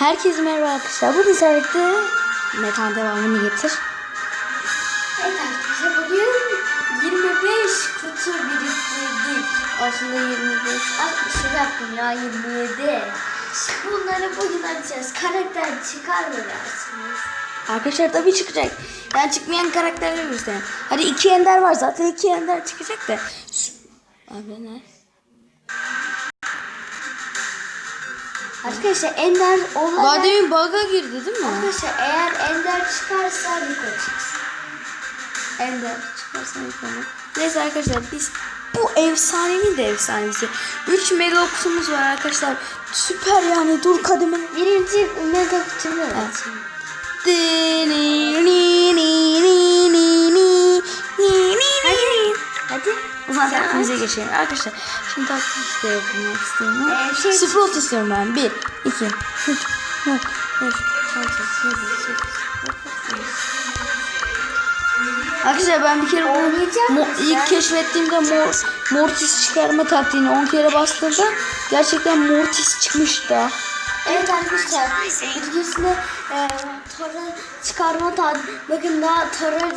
Herkese merhaba arkadaşlar. Bugün servikte metan devamını getir. Evet arkadaşlar bugün 25 kutu biriktirdik. Aslında 25. 60 yaptım ya 27. Bunları bugün açacağız. Karakter çıkar mı dersiniz? Arkadaşlar tabii çıkacak. Yani çıkmayan karakterler göstereyim. Hadi iki ender var zaten iki ender çıkacak da. Abi ne? Arkadaşlar Ender Daha olarak... demin bug'a girdi değil mi? Arkadaşlar eğer Ender çıkarsa Rico çıksın. Ender çıkarsan ilk onu. Neyse arkadaşlar biz bu efsanenin de efsanesi. 3 mega kutumuz var arkadaşlar. Süper yani dur kademin. Birinci mega kutumu Evet. açayım. Sen takvimize geçelim. Arkadaşlar şimdi takvimde yapmak istiyorum. Ee, şey- Sıfır ot istiyorum ben. 1, 2, 3, 4, 5, 6, 7, 8, Arkadaşlar ben bir kere bunu Oynayacak mo- mısın? ilk keşfettiğimde mor, Mortis çıkarma taktiğini 10 kere bastığımda gerçekten Mortis çıkmıştı. Evet arkadaşlar ilgisine e, Tora çıkarma ta bakın daha Tora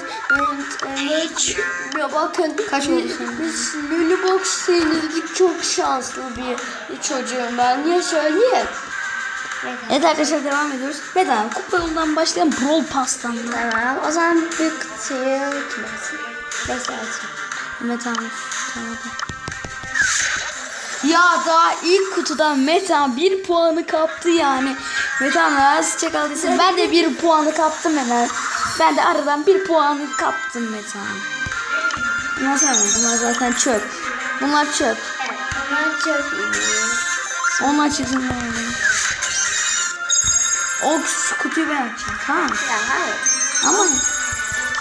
e, e, çıkmıyor bakın Kaç biz Lulubox yenildik çok şanslı bir çocuğum ben niye söyleyeyim Evet. Evet arkadaşlar devam ediyoruz. Bedava kupa yolundan başlayan Brawl Pass'tan. Tamam o zaman büyük kutuyu unutmasın. Neyse açayım. Metan. Tamam. Ya daha ilk kutudan Metan bir puanı kaptı yani. Metan nasıl çakaldıysa ben de bir puanı kaptım hemen. Ben de aradan bir puanı kaptım Metan. Bunlar sevmem. Bunlar zaten çöp. Bunlar çöp. Çok iyi. Onlar ben alayım. O kutuyu ben açacağım. Tamam? Ya hayır. Ama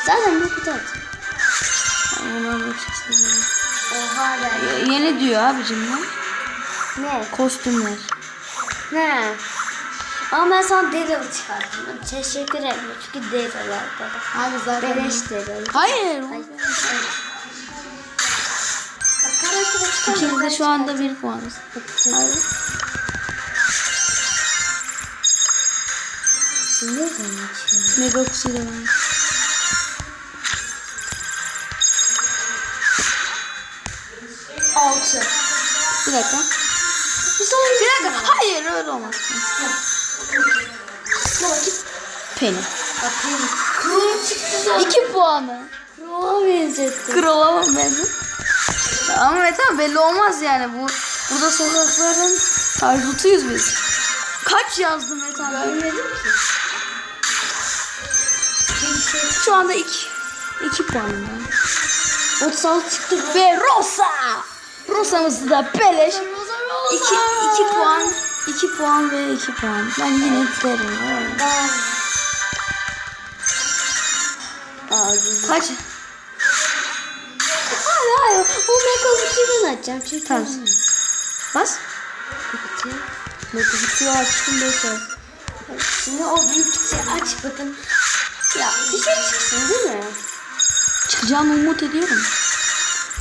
Zaten bir kutu aç. onlar da çıksın. Oha Yeni diyor abicim lan. Ne? Kostümler. Ne? Ama ben sana Daryl çıkarttım. Teşekkür ederim. Çünkü Daryl vardı. Abi zaten. Beleş Daryl. Hayır. Çıkarma. İkimiz de şu anda bir puanız. Hayır. Ne zaman açıyor? Mega kusuyla Bir dakika. Bir. Bir dakika. Hayır öyle olmaz. Penny. Kıvır çıktı zaten. İki puanı. Kıvıra benzetti. Krala mı benzin? Ama Metan belli olmaz yani. Bu burada sokakların tarzutuyuz biz. Kaç yazdı Metan? Görmedim ki. Bir şey. Şu anda iki. iki puanım ben. 36 çıktı. Ve Rosa. Rosa'mızı da beleş. İki, iki puan. iki puan ve iki puan. Ben yine derim. Kaç? Hayır hayır. O mega kutuyu ben açacağım. Çünkü Tamam. Bas. kutuyu. Mega kutuyu açtım 5 az. Şimdi o büyük kutuyu aç bakın. Ya bir şey çıksın değil mi? Çıkacağını umut ediyorum.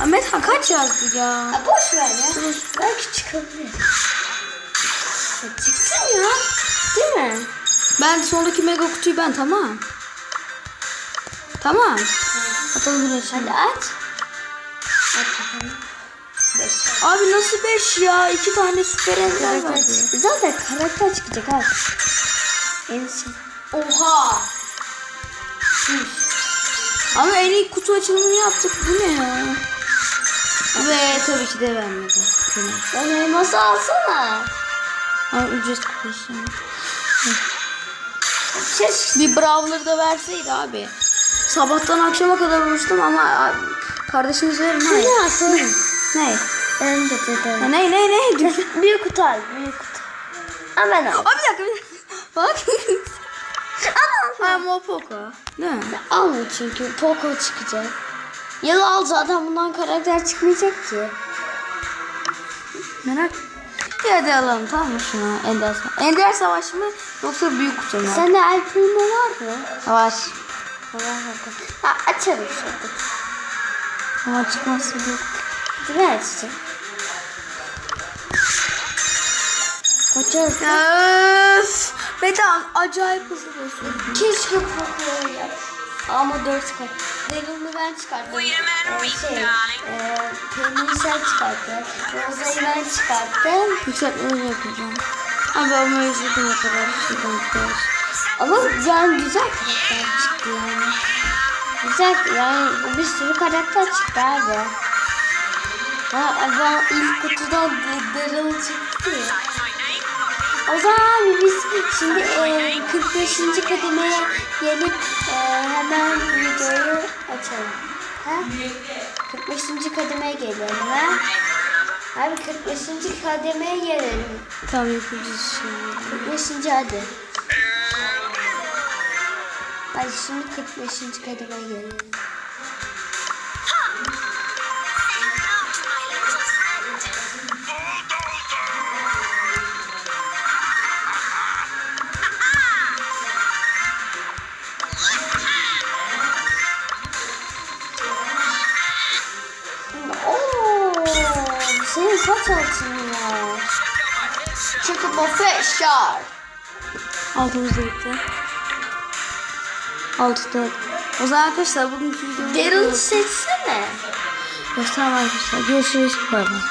Ahmet Han kaç yazdı ya? Ya boş ver ya. Belki çıkabilir. Ya çıksın ya. Değil mi? Ben sonraki mega kutuyu ben tamam. Tamam. Atalım bir Hadi aç. Aç bakalım. 5. Abi nasıl 5 ya? 2 tane süper ender var. Zaten karakter çıkacak abi. En şey. Oha. Ama en iyi kutu açılımını yaptık. Bu ne ya? Ve tabii ki de vermedi. Lan elması alsana. Ama ücret kutusu. Bir Brawler da verseydi abi. Sabahtan akşama kadar uğraştım ama abi, kardeşiniz verin Ne alsın? Ne? Ben de dedim. ne ne ne? Büyük kutu al. Büyük kutu. Ama ben al. Aa, bir dakika bir dakika. Bak. Ha Mopoko. Değil mi? Alma çünkü Poco çıkacak. Ya da al zaten bundan karakter çıkmayacak ki. Merak. Bir hadi alalım tamam mı şuna Ender Savaş. Ender Savaş mı yoksa büyük kutu mu? Sende El Primo var mı? Var. Var. Ha, açalım şurada. Ama çıkmazsa. Hadi ver açacağım. Koçarız. Ya öf. Metehan acayip hızlı basıyor. Keşke Poco'yu yap. Ama 4 kat. Daryl'ı ben çıkarttım. Ee, şey, e, Penny'i sen çıkarttın. Rosa'yı ben çıkarttım. Yükseltmeleri yapacağım. Abi ama izledim o kadar. Şuradan kadar. Ama yani güzel karakter çıktı yani. Güzel yani bir sürü karakter çıktı abi. Ha, ben ilk kutudan Daryl çıktı ya. O zaman biz şimdi e, 45. kademeye gelip e, hemen videoyu açalım. Ha? 45. kademeye gelelim ha? Abi 45. kademeye gelelim. Tamam yapacağız şimdi. 45. hadi. Hadi şimdi 45. kademe gelelim. Çünkü bu feşar. Altımızda bitti. Altıda. O zaman arkadaşlar bugünkü videomuz Daryl seçsene. Tamam arkadaşlar görüşürüz. Bay bay.